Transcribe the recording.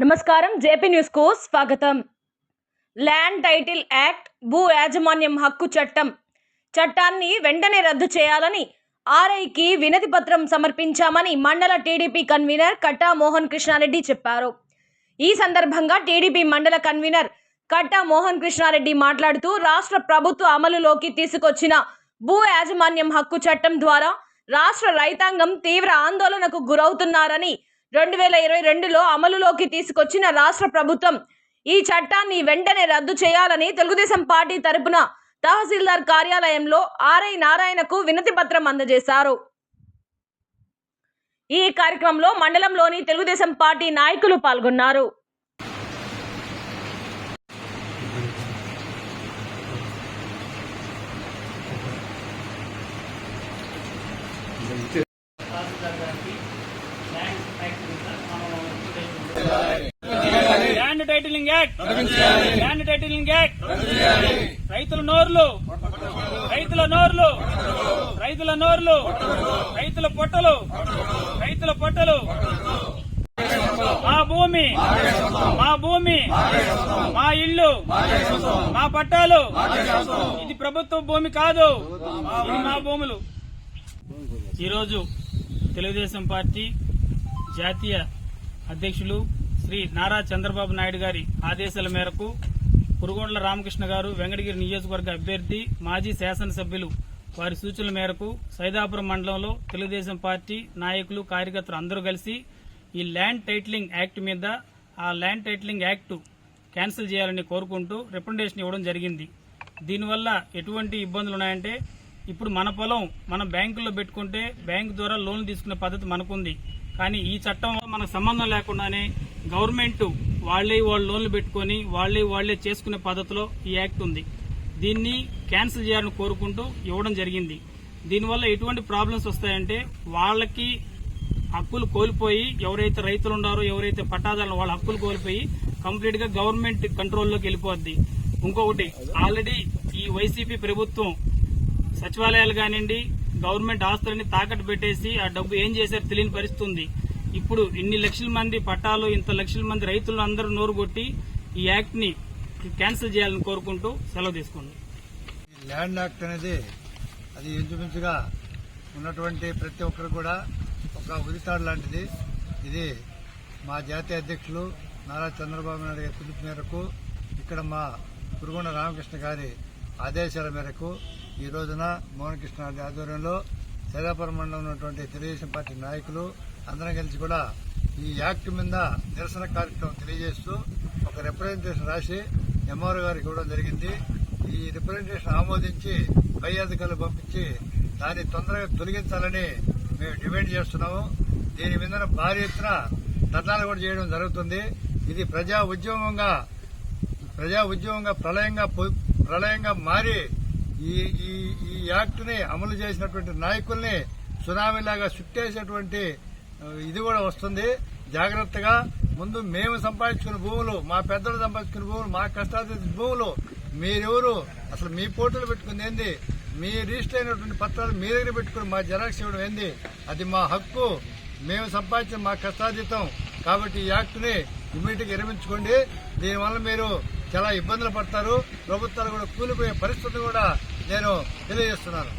నమస్కారం. జేపీ న్యూస్కు స్వాగతం. ల్యాండ్ టైటిల్ యాక్ట్ భూ యాజమాన్యం హక్కు చట్టం. చట్టాన్ని వెంటనే రద్దు చేయాలని ఆర్ఐకి వినతి పత్రం సమర్పించామని మండల టీడీపీ కన్వీనర్ కట్టా మోహన్ కృష్ణారెడ్డి చెప్పారు. ఈ సందర్భంగా టీడీపీ మండల కన్వీనర్ కట్టా మోహన్ కృష్ణారెడ్డి మాట్లాడుతూ రాష్ట్ర ప్రభుత్వ అమలులోకి తీసుకొచ్చిన భూ యాజమాన్యం హక్కు చట్టం ద్వారా రాష్ట్ర రైతాంగం తీవ్ర ఆందోళనకు గురవుతున్నారని రెండు వేల ఇరవై రెండులో అమలులోకి తీసుకొచ్చిన రాష్ట్ర ప్రభుత్వం ఈ చట్టాన్ని వెంటనే రద్దు చేయాలని తెలుగుదేశం పార్టీ తరపున తహసీల్దార్ కార్యాలయంలో ఆర్ఐ నారాయణకు వినతి పత్రం అందజేశారు. ఈ కార్యక్రమంలో మండలంలోని తెలుగుదేశం పార్టీ నాయకులు పాల్గొన్నారు. Land titling act land titling act రైతుల నోర్లు. రైతుల నోర్లు. రైతుల నోర్లు. రైతుల పొట్టలు. రైతుల పొట్టలు. మా భూమి. మా భూమి. మా ఇల్లు. మా పట్టాలు. ఇది ప్రభుత్వ భూమి కాదు. మా భూములు. ఈరోజు తెలుగుదేశం పార్టీ జాతీయ అధ్యక్షులు శ్రీ నారా చంద్రబాబు నాయుడు గారి ఆదేశాల మేరకు కురుగొండ్ల రామకృష్ణ గారు వెంకటగిరి నియోజకవర్గ అభ్యర్థి మాజీ శాసనసభ్యులు వారి సూచనల మేరకు సైదాపురం మండలంలో తెలుగుదేశం పార్టీ నాయకులు కార్యకర్తలు అందరూ కలిసి ఈ ల్యాండ్ టైటిలింగ్ యాక్ట్ మీద ఆ ల్యాండ్ టైటిలింగ్ యాక్ట్ క్యాన్సిల్ చేయాలని కోరుకుంటూ రికమెండేషన్ ఇవ్వడం జరిగింది. దీనివల్ల ఎటువంటి ఇబ్బందులు ఉన్నాయంటే ఇప్పుడు మన పొలం మనం బ్యాంకుల్లో పెట్టుకుంటే బ్యాంకు ద్వారా లోన్ తీసుకునే పద్ధతి మనకుంది. కానీ ఈ చట్టం మనకు సంబంధం లేకుండానే గవర్నమెంట్ వాళ్ళే వాళ్ళు లోన్లు పెట్టుకొని వాళ్ళే వాళ్ళే చేసుకునే పద్ధతిలో ఈ యాక్ట్ ఉంది. దీన్ని క్యాన్సిల్ చేయాలని కోరుకుంటూ ఇవ్వడం జరిగింది. దీనివల్ల ఎటువంటి ప్రాబ్లమ్స్ వస్తాయంటే వాళ్ళకి హక్కులు కోల్పోయి ఎవరైతే రైతులు ఉన్నారో ఎవరైతే పట్టాదారులు వాళ్ళ హక్కులు కోల్పోయి కంప్లీట్గా గవర్నమెంట్ కంట్రోల్లోకి వెళ్ళిపోద్ది. ఇంకొకటి ఆల్రెడీ ఈ వైసీపీ ప్రభుత్వం సచివాలయాలు కానివ్వండి గవర్నమెంట్ ఆస్తులని తాకట్టు పెట్టేసి ఆ డబ్బు ఏం చేశారు తెలియని పరిస్థితి ఉంది. ఇప్పుడు ఇన్ని లక్షల మంది పట్టాలు ఇంత లక్షల మంది రైతులు అందరూ నోరు కొట్టి ఈ యాక్ట్ని క్యాన్సిల్ చేయాలని కోరుకుంటూ సెలవు తీసుకుంది ల్యాండ్ యాక్ట్ అనేది అది ఇంచుమించుగా ఉన్నటువంటి ప్రతి ఒక్కరు కూడా ఒక ఉరితాడు లాంటిది. ఇది మా జాతీయ అధ్యక్షులు నారా చంద్రబాబు నాయుడు గారి పిలుపు మేరకు ఇక్కడ మా పురుగొండ రామకృష్ణ గారి ఆదేశాల మేరకు ఈ రోజున మోహనకృష్ణారెడ్డి ఆధ్వర్యంలో సైదాపురం మండలం ఉన్నటువంటి తెలుగుదేశం పార్టీ నాయకులు అందరం కలిసి కూడా ఈ యాక్ట్ మీద నిరసన కార్యక్రమం తెలియజేస్తూ ఒక రిప్రజెంటేషన్ రాసి ఎంఆర్ఓ గారికి ఇవ్వడం జరిగింది. ఈ రిప్రజెంటేషన్ ఆమోదించి పై అధికారులు పంపించి దాన్ని తొందరగా తొలగించాలని మేము డిమాండ్ చేస్తున్నాము. దీని మీద భారీ ఎత్తున ధర్నాలు కూడా చేయడం జరుగుతుంది. ఇది ప్రజా ఉద్యమంగా ప్రజా ఉద్యమంగా ప్రళయంగా ప్రళయంగా మారి ఈ ఈ ఈ యాక్ట్ని అమలు చేసినటువంటి నాయకుల్ని సునామీలాగా చుట్టేసేటువంటి ఇది కూడా వస్తుంది. జాగ్రత్తగా ముందు మేము సంపాదించుకున్న భూములు మా పెద్దలు సంపాదించుకున్న భూములు మా కష్టాలు భూములు మీరెవరు? అసలు మీ పోటీలు పెట్టుకుంది ఏంది? మీ రిజిస్టర్ అయినటువంటి పత్రాలు మీ దగ్గర పెట్టుకుని మా జెరాక్స్ ఇవ్వడం ఏంది? అది మా హక్కు. మేము సంపాదించిన మా కష్టాతీతం. కాబట్టి ఈ యాక్ట్ని ఇమీడియట్గా విరమించుకోండి. దీనివల్ల మీరు చాలా ఇబ్బందులు పడతారు. ప్రభుత్వాలు కూడా కూలిపోయే పరిస్థితి కూడా నేను తెలియజేస్తున్నాను.